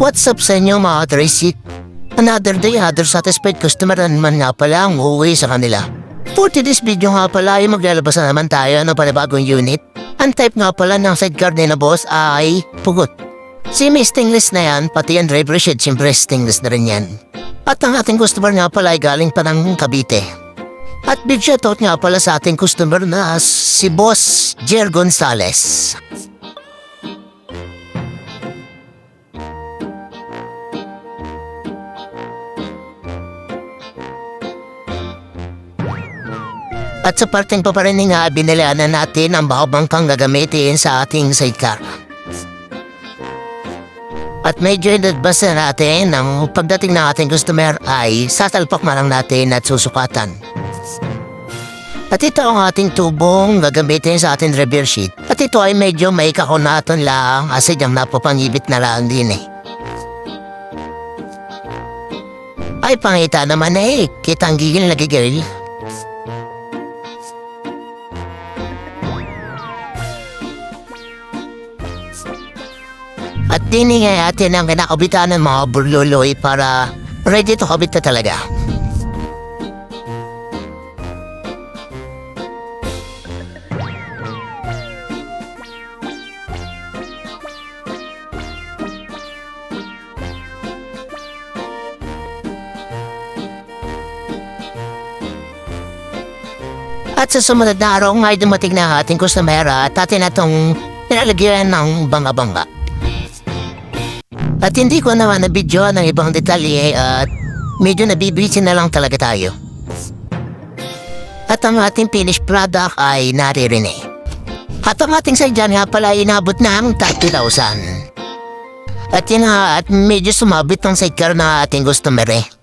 What's up sa inyo mga Tracy? Another day, other satisfied customer na naman nga pala ang uuwi sa kanila. For today's video nga pala ay maglalabas na naman tayo ng panibagong unit. Ang type nga pala ng sidecar ni na boss ay pugot. Si may stainless na yan, pati ang driver shed, siyempre stainless na rin yan. At ang ating customer nga pala ay galing pa ng Cavite. At big shoutout nga pala sa ating customer na si Boss Jer Gonzales. At sa parteng paparinig nga, binilihan na natin ang bangkang gagamitin sa ating sidecar. At medyo in-advance na natin ang pagdating ng ating customer ay sasalpak na lang natin at susukatan. At ito ang ating tubong gagamitin sa ating repair sheet. At ito ay medyo may kakunaton lang kasi diyang napapangibit na lang din eh. Ay pangita naman eh, kitang gigil na gigil. At dini nga natin ang kinakabitan ng mga burluloy para ready to habit na talaga. At sa sumunod na araw ay dumating na ating customer at atin na itong nilalagyan ng banga-banga. At hindi ko naman na video ng ibang detalye at medyo nabibitin na lang talaga tayo. At ang ating finished product ay naririnig. At ang ating sadyan nga pala ay inabot ng 30,000. At yun nga, at medyo sumabit ng sidecar na ating customer eh.